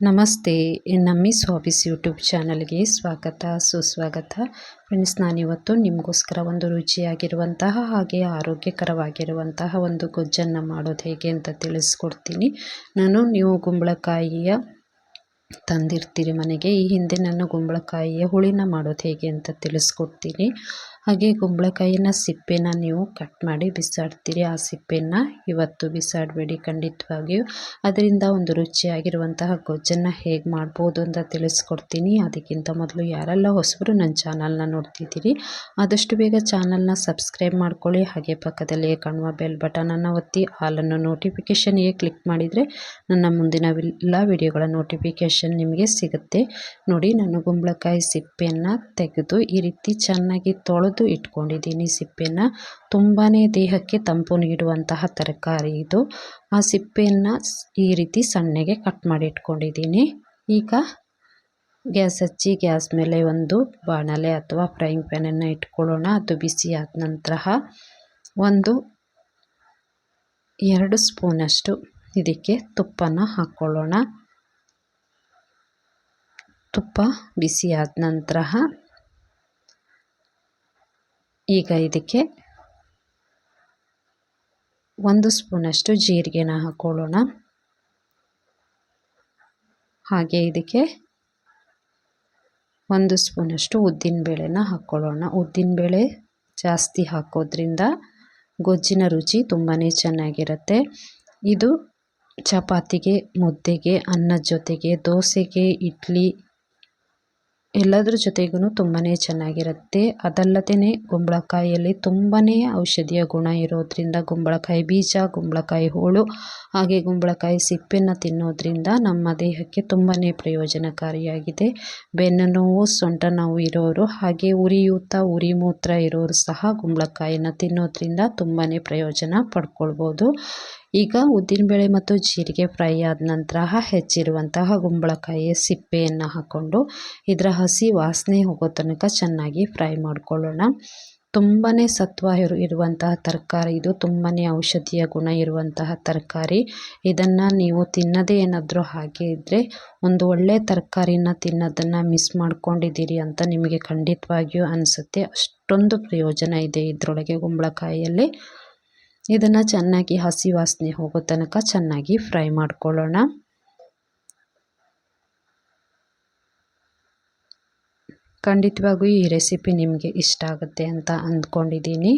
ನಮಸ್ತೆ ನಮ್ಮಿ ಸ್ವಾಬಿಸ್ ಯೂಟ್ಯೂಬ್ ಚಾನಲ್ಗೆ ಸ್ವಾಗತ, ಸುಸ್ವಾಗತ. ಫ್ರೆಂಡ್ಸ್, ನಾನಿವತ್ತು ನಿಮಗೋಸ್ಕರ ಒಂದು ರುಚಿಯಾಗಿರುವಂತಹ ಹಾಗೆ ಆರೋಗ್ಯಕರವಾಗಿರುವಂತಹ ಒಂದು ಗೊಜ್ಜನ್ನು ಮಾಡೋದು ಹೇಗೆ ಅಂತ ತಿಳಿಸ್ಕೊಡ್ತೀನಿ. ನಾನು ನೀವು ಕುಂಬಳಕಾಯಿಯ ತಂದಿರ್ತೀರಿ ಮನೆಗೆ, ಈ ಹಿಂದೆ ನಾನು ಕುಂಬಳಕಾಯಿಯ ಹುಳಿನ ಮಾಡೋದು ಹೇಗೆ ಅಂತ ತಿಳಿಸ್ಕೊಡ್ತೀನಿ. ಹಾಗೆ ಕುಂಬಳಕಾಯಿನ ಸಿಪ್ಪೆನ ನೀವು ಕಟ್ ಮಾಡಿ ಬಿಸಾಡ್ತೀರಿ. ಆ ಸಿಪ್ಪೆನ ಇವತ್ತು ಬಿಸಾಡಬೇಡಿ ಖಂಡಿತವಾಗಿಯೂ. ಅದರಿಂದ ಒಂದು ರುಚಿಯಾಗಿರುವಂತಹ ಗೊಜ್ಜನ್ನು ಹೇಗೆ ಮಾಡ್ಬೋದು ಅಂತ ತಿಳಿಸ್ಕೊಡ್ತೀನಿ. ಅದಕ್ಕಿಂತ ಮೊದಲು ಯಾರೆಲ್ಲ ಹೊಸಬರು ನನ್ನ ಚಾನಲ್ನ ನೋಡ್ತಿದ್ದೀರಿ, ಆದಷ್ಟು ಬೇಗ ಚಾನಲ್ನ ಸಬ್ಸ್ಕ್ರೈಬ್ ಮಾಡ್ಕೊಳ್ಳಿ. ಹಾಗೆ ಪಕ್ಕದಲ್ಲಿಯೇ ಕಾಣುವ ಬೆಲ್ ಬಟನನ್ನು ಒತ್ತಿ ಹಾಲನ್ನು ನೋಟಿಫಿಕೇಷನ್ಗೆ ಕ್ಲಿಕ್ ಮಾಡಿದರೆ ನನ್ನ ಮುಂದಿನ ಎಲ್ಲ ವಿಡಿಯೋಗಳ ನೋಟಿಫಿಕೇಷನ್ ನಿಮಗೆ ಸಿಗುತ್ತೆ. ನೋಡಿ, ನಾನು ಕುಂಬಳಕಾಯಿ ಸಿಪ್ಪೆಯನ್ನು ತೆಗೆದು ಈ ರೀತಿ ಚೆನ್ನಾಗಿ ತೊಳೆದು ಇಟ್ಕೊಂಡಿದ್ದೀನಿ ಸಿಪ್ಪೆನ. ತುಂಬಾ ದೇಹಕ್ಕೆ ತಂಪು ನೀಡುವಂತಹ ತರಕಾರಿ ಇದು. ಆ ಸಿಪ್ಪೆಯನ್ನು ಈ ರೀತಿ ಸಣ್ಣಗೆ ಕಟ್ ಮಾಡಿ ಇಟ್ಕೊಂಡಿದ್ದೀನಿ. ಈಗ ಗ್ಯಾಸ್ ಹಚ್ಚಿ ಗ್ಯಾಸ್ ಮೇಲೆ ಒಂದು ಬಾಣಲೆ ಅಥವಾ ಫ್ರೈಯಿಂಗ್ ಪ್ಯಾನನ್ನು ಇಟ್ಕೊಳ್ಳೋಣ. ಅದು ಬಿಸಿ ಆದ ನಂತರ ಒಂದು ಎರಡು ಸ್ಪೂನಷ್ಟು ಇದಕ್ಕೆ ತುಪ್ಪನ ಹಾಕ್ಕೊಳ್ಳೋಣ ತುಪ್ಪ ಬಿಸಿ ಆದ ನಂತರ ಈಗ ಇದಕ್ಕೆ ಒಂದು ಸ್ಪೂನಷ್ಟು ಜೀರಿಗೆನ ಹಾಕ್ಕೊಳ್ಳೋಣ ಹಾಗೆ ಇದಕ್ಕೆ ಒಂದು ಸ್ಪೂನಷ್ಟು ಉದ್ದಿನಬೇಳೆನ ಹಾಕ್ಕೊಳ್ಳೋಣ ಉದ್ದಿನಬೇಳೆ ಜಾಸ್ತಿ ಹಾಕೋದ್ರಿಂದ ಗೊಜ್ಜಿನ ರುಚಿ ತುಂಬಾ ಚೆನ್ನಾಗಿರುತ್ತೆ. ಇದು ಚಪಾತಿಗೆ, ಮುದ್ದೆಗೆ, ಅನ್ನದ ಜೊತೆಗೆ, ದೋಸೆಗೆ, ಇಡ್ಲಿ ಎಲ್ಲದ್ರ ಜೊತೆಗೂ ತುಂಬಾ ಚೆನ್ನಾಗಿರುತ್ತೆ. ಅದಲ್ಲದೇ ಕುಂಬಳಕಾಯಿಯಲ್ಲಿ ತುಂಬಾ ಔಷಧೀಯ ಗುಣ ಇರೋದ್ರಿಂದ ಕುಂಬಳಕಾಯಿ ಬೀಜ, ಕುಂಬಳಕಾಯಿ ಹೋಳು, ಹಾಗೆ ಕುಂಬಳಕಾಯಿ ಸಿಪ್ಪೆನ ತಿನ್ನೋದ್ರಿಂದ ನಮ್ಮ ದೇಹಕ್ಕೆ ತುಂಬಾ ಪ್ರಯೋಜನಕಾರಿಯಾಗಿದೆ. ಬೆನ್ನು ನೋವು ಸೊಂಟ ನೋವು ಇರೋರು, ಹಾಗೆ ಉರಿಯೂತ ಉರಿ ಮೂತ್ರ ಇರೋರು ಸಹ ಕುಂಬಳಕಾಯಿನ ತಿನ್ನೋದ್ರಿಂದ ತುಂಬಾ ಪ್ರಯೋಜನ ಪಡ್ಕೊಳ್ಬೋದು. ಈಗ ಉದ್ದಿನಬೇಳೆ ಮತ್ತು ಜೀರಿಗೆ ಫ್ರೈ ಆದ ನಂತರ ಹೆಚ್ಚಿರುವಂತಹ ಕುಂಬಳಕಾಯಿಯ ಸಿಪ್ಪೆಯನ್ನು ಹಾಕ್ಕೊಂಡು ಇದರ ಹಸಿ ವಾಸನೆ ಹೋಗೋ ತನಕ ಚೆನ್ನಾಗಿ ಫ್ರೈ ಮಾಡಿಕೊಳ್ಳೋಣ. ತುಂಬಾ ಸತ್ವ ಇರು ಇರುವಂತಹ ತರಕಾರಿ ಇದು. ತುಂಬಾ ಔಷಧೀಯ ಗುಣ ಇರುವಂತಹ ತರಕಾರಿ. ಇದನ್ನು ನೀವು ತಿನ್ನದೇ ಏನಾದರೂ ಹಾಗೆ ಇದ್ದರೆ ಒಂದು ಒಳ್ಳೆಯ ತರಕಾರಿನ ತಿನ್ನೋದನ್ನು ಮಿಸ್ ಮಾಡ್ಕೊಂಡಿದ್ದೀರಿ ಅಂತ ನಿಮಗೆ ಖಂಡಿತವಾಗಿಯೂ ಅನಿಸುತ್ತೆ. ಅಷ್ಟೊಂದು ಪ್ರಯೋಜನ ಇದೆ ಇದರೊಳಗೆ ಕುಂಬಳಕಾಯಿಯಲ್ಲಿ ಇದನ್ನು ಚೆನ್ನಾಗಿ ಹಸಿ ವಾಸನೆ ಹೋಗೋ ತನಕ ಚೆನ್ನಾಗಿ ಫ್ರೈ ಮಾಡ್ಕೊಳ್ಳೋಣ. ಖಂಡಿತವಾಗೂ ಈ ರೆಸಿಪಿ ನಿಮಗೆ ಇಷ್ಟ ಆಗುತ್ತೆ ಅಂತ ಅಂದ್ಕೊಂಡಿದ್ದೀನಿ.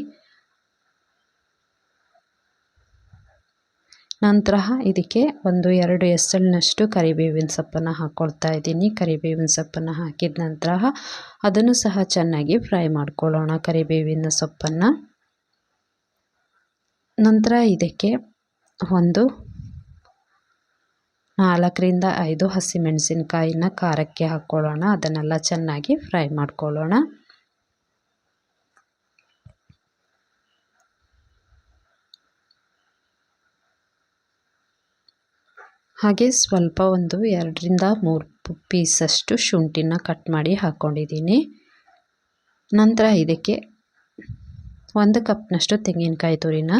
ನಂತರ ಇದಕ್ಕೆ ಒಂದು ಎರಡು ಎಸಳಿನಷ್ಟು ಕರಿಬೇವಿನ ಸೊಪ್ಪನ್ನು ಹಾಕ್ಕೊಳ್ತಾ ಇದ್ದೀನಿ. ಕರಿಬೇವಿನ ಸೊಪ್ಪನ್ನು ಹಾಕಿದ ನಂತರ ಅದನ್ನು ಸಹ ಚೆನ್ನಾಗಿ ಫ್ರೈ ಮಾಡ್ಕೊಳ್ಳೋಣ ಕರಿಬೇವಿನ ಸೊಪ್ಪನ್ನು. ನಂತರ ಇದಕ್ಕೆ ಒಂದು ನಾಲ್ಕರಿಂದ ಐದು ಹಸಿಮೆಣಸಿನ್ಕಾಯಿನ ಖಾರಕ್ಕೆ ಹಾಕ್ಕೊಳ್ಳೋಣ. ಅದನ್ನೆಲ್ಲ ಚೆನ್ನಾಗಿ ಫ್ರೈ ಮಾಡ್ಕೊಳ್ಳೋಣ. ಹಾಗೆ ಸ್ವಲ್ಪ ಒಂದು ಎರಡರಿಂದ ಮೂರು ಪೀಸಷ್ಟು ಶುಂಠಿನ ಕಟ್ ಮಾಡಿ ಹಾಕ್ಕೊಂಡಿದ್ದೀನಿ. ನಂತರ ಇದಕ್ಕೆ ಒಂದು ಕಪ್ನಷ್ಟು ತೆಂಗಿನಕಾಯಿ ತುರಿನ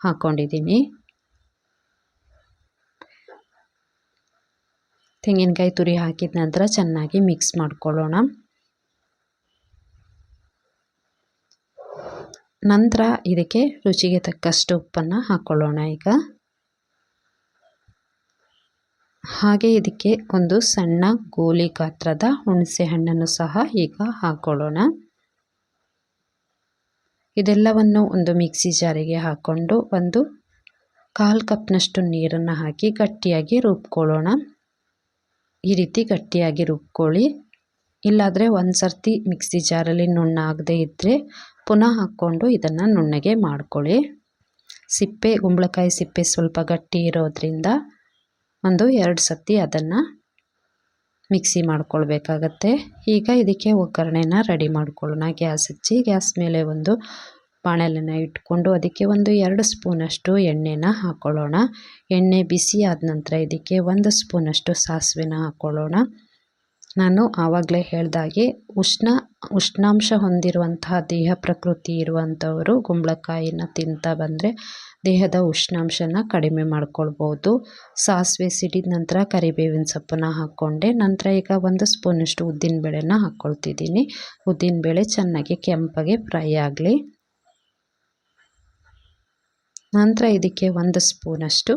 ಹಾಕ್ಕೊಂಡಿದ್ದೀನಿ ತೆಂಗಿನಕಾಯಿ ತುರಿ ಹಾಕಿದ ನಂತರ ಚೆನ್ನಾಗಿ ಮಿಕ್ಸ್ ಮಾಡ್ಕೊಳ್ಳೋಣ. ನಂತರ ಇದಕ್ಕೆ ರುಚಿಗೆ ತಕ್ಕಷ್ಟು ಉಪ್ಪನ್ನು ಹಾಕ್ಕೊಳ್ಳೋಣ ಈಗ. ಹಾಗೆ ಇದಕ್ಕೆ ಒಂದು ಸಣ್ಣ ಗೋಲಿ ಗಾತ್ರದ ಹುಣಸೆ ಹಣ್ಣನ್ನು ಸಹ ಈಗ ಹಾಕ್ಕೊಳ್ಳೋಣ ಇದೆಲ್ಲವನ್ನು ಒಂದು ಮಿಕ್ಸಿ ಜಾರಿಗೆ ಹಾಕ್ಕೊಂಡು ಒಂದು ಕಾಲು ಕಪ್ನಷ್ಟು ನೀರನ್ನು ಹಾಕಿ ಗಟ್ಟಿಯಾಗಿ ರುಬ್ಕೊಳ್ಳೋಣ. ಈ ರೀತಿ ಗಟ್ಟಿಯಾಗಿ ರುಬ್ಕೊಳ್ಳಿ. ಇಲ್ಲಾದರೆ ಒಂದು ಸರ್ತಿ ಮಿಕ್ಸಿ ಜಾರಲ್ಲಿ ನುಣ್ಣಾಗದೇ ಇದ್ದರೆ ಪುನಃ ಹಾಕ್ಕೊಂಡು ಇದನ್ನು ನುಣ್ಣಗೆ ಮಾಡ್ಕೊಳ್ಳಿ. ಸಿಪ್ಪೆ ಕುಂಬಳಕಾಯಿ ಸಿಪ್ಪೆ ಸ್ವಲ್ಪ ಗಟ್ಟಿ ಇರೋದರಿಂದ ಒಂದು ಎರಡು ಸರ್ತಿ ಅದನ್ನು ಮಿಕ್ಸಿ ಮಾಡ್ಕೊಳ್ಬೇಕಾಗತ್ತೆ. ಈಗ ಇದಕ್ಕೆ ಒಗ್ಗರಣೆನ ರೆಡಿ ಮಾಡ್ಕೊಳ್ಳೋಣ. ಗ್ಯಾಸ್ ಹಚ್ಚಿ, ಗ್ಯಾಸ್ ಮೇಲೆ ಒಂದು ಬಾಣಲೆನ ಇಟ್ಕೊಂಡು ಅದಕ್ಕೆ ಒಂದು ಎರಡು ಸ್ಪೂನಷ್ಟು ಎಣ್ಣೆನ ಹಾಕ್ಕೊಳ್ಳೋಣ ಎಣ್ಣೆ ಬಿಸಿ ಆದ ನಂತರ ಇದಕ್ಕೆ ಒಂದು ಸ್ಪೂನಷ್ಟು ಸಾಸಿವೆನ ಹಾಕ್ಕೊಳ್ಳೋಣ ನಾನು ಆವಾಗಲೇ ಹೇಳ್ದಾಗೆ ಉಷ್ಣ, ಉಷ್ಣಾಂಶ ಹೊಂದಿರುವಂತಹ ದೇಹ ಪ್ರಕೃತಿ ಇರುವಂಥವರು ಕುಂಬಳಕಾಯಿನ ತಿಂತಾ ಬಂದರೆ ದೇಹದ ಉಷ್ಣಾಂಶನ ಕಡಿಮೆ ಮಾಡ್ಕೊಳ್ಬೋದು. ಸಾಸಿವೆ ಸಿಡಿದ ನಂತರ ಕರಿಬೇವಿನ ಸೊಪ್ಪನ್ನ ಹಾಕ್ಕೊಂಡೆ. ನಂತರ ಈಗ ಒಂದು ಸ್ಪೂನಷ್ಟು ಉದ್ದಿನಬೇಳೆನ ಹಾಕ್ಕೊಳ್ತಿದ್ದೀನಿ ಉದ್ದಿನಬೇಳೆ ಚೆನ್ನಾಗಿ ಕೆಂಪಗೆ ಫ್ರೈ ಆಗಲಿ. ನಂತರ ಇದಕ್ಕೆ ಒಂದು ಸ್ಪೂನಷ್ಟು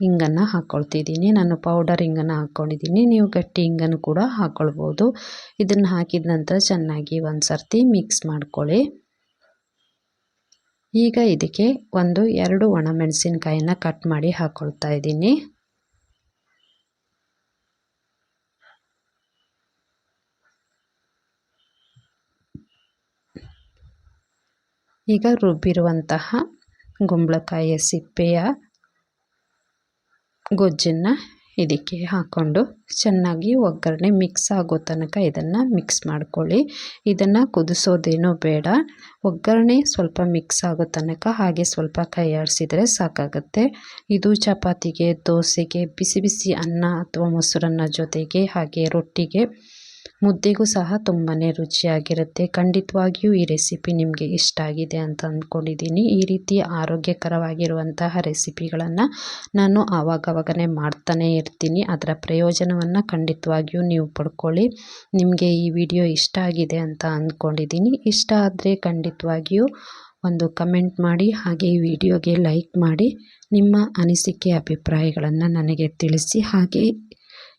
ಹಿಂಗನ್ನು ಹಾಕ್ಕೊಳ್ತಿದ್ದೀನಿ ನಾನು ಪೌಡರ್ ಹಿಂಗನ್ನು ಹಾಕ್ಕೊಂಡಿದ್ದೀನಿ ನೀವು ಗಟ್ಟಿ ಹಿಂಗನ್ನು ಕೂಡ ಹಾಕ್ಕೊಳ್ಬೋದು ಇದನ್ನು ಹಾಕಿದ ನಂತರ ಚೆನ್ನಾಗಿ ಒಂದು ಸರ್ತಿ ಮಿಕ್ಸ್ ಮಾಡ್ಕೊಳ್ಳಿ. ಈಗ ಇದಕ್ಕೆ ಒಂದು ಎರಡು ಒಣಮೆಣಸಿನ್ಕಾಯಿನ ಕಟ್ ಮಾಡಿ ಹಾಕ್ಕೊಳ್ತಾ ಇದ್ದೀನಿ. ಈಗ ರುಬ್ಬಿರುವಂತಹ ಗುಂಬಳಕಾಯಿಯ ಸಿಪ್ಪೆಯ ಗೊಜ್ಜನ್ನು ಇದಕ್ಕೆ ಹಾಕ್ಕೊಂಡು ಚೆನ್ನಾಗಿ ಒಗ್ಗರಣೆ ಮಿಕ್ಸ್ ಆಗೋ ತನಕ ಇದನ್ನು ಮಿಕ್ಸ್ ಮಾಡ್ಕೊಳ್ಳಿ. ಇದನ್ನು ಕುದಿಸೋದೇನೂ ಬೇಡ. ಒಗ್ಗರಣೆ ಸ್ವಲ್ಪ ಮಿಕ್ಸ್ ಆಗೋ ತನಕ ಹಾಗೆ ಸ್ವಲ್ಪ ಕೈ ಆಡಿಸಿದರೆ ಸಾಕಾಗುತ್ತೆ. ಇದು ಚಪಾತಿಗೆ, ದೋಸೆಗೆ, ಬಿಸಿ ಬಿಸಿ ಅನ್ನ ಅಥವಾ ಮೊಸರನ್ನ ಜೊತೆಗೆ ಹಾಗೆ ರೊಟ್ಟಿಗೆ ಮುದ್ದೆಗೂ ಸಹ ತುಂಬಾ ರುಚಿಯಾಗಿರುತ್ತೆ. ಖಂಡಿತವಾಗಿಯೂ ಈ ರೆಸಿಪಿ ನಿಮಗೆ ಇಷ್ಟ ಆಗಿದೆ ಅಂತ ಅಂದ್ಕೊಂಡಿದ್ದೀನಿ ಈ ರೀತಿ ಆರೋಗ್ಯಕರವಾಗಿರುವಂತಹ ರೆಸಿಪಿಗಳನ್ನು ನಾನು ಆವಾಗವಾಗನೇ ಮಾಡ್ತಾನೇ ಇರ್ತೀನಿ. ಅದರ ಪ್ರಯೋಜನವನ್ನು ಖಂಡಿತವಾಗಿಯೂ ನೀವು ಪಡ್ಕೊಳ್ಳಿ. ನಿಮಗೆ ಈ ವಿಡಿಯೋ ಇಷ್ಟ ಆಗಿದೆ ಅಂತ ಅಂದ್ಕೊಂಡಿದ್ದೀನಿ ಇಷ್ಟ ಆದರೆ ಖಂಡಿತವಾಗಿಯೂ ಒಂದು ಕಮೆಂಟ್ ಮಾಡಿ, ಹಾಗೆ ಈ ವಿಡಿಯೋಗೆ ಲೈಕ್ ಮಾಡಿ, ನಿಮ್ಮ ಅನಿಸಿಕೆ, ಅಭಿಪ್ರಾಯಗಳನ್ನು ನನಗೆ ತಿಳಿಸಿ. ಹಾಗೆ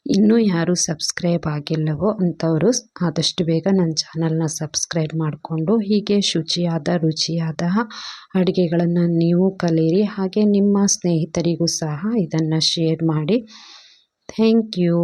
ಇನ್ನೂ ಯಾರು ಸಬ್ಸ್ಕ್ರೈಬ್ ಆಗಿಲ್ಲವೋ ಅಂಥವರು ಆದಷ್ಟು ಬೇಗ ನನ್ನ ಚಾನಲ್ನ ಸಬ್ಸ್ಕ್ರೈಬ್ ಮಾಡಿಕೊಂಡು ಹೀಗೆ ಶುಚಿಯಾದ, ರುಚಿಯಾದ ಅಡುಗೆಗಳನ್ನು ನೀವು ಕಲಿಯಿರಿ. ಹಾಗೆ ನಿಮ್ಮ ಸ್ನೇಹಿತರಿಗೂ ಸಹ ಇದನ್ನು ಶೇರ್ ಮಾಡಿ. Thank you.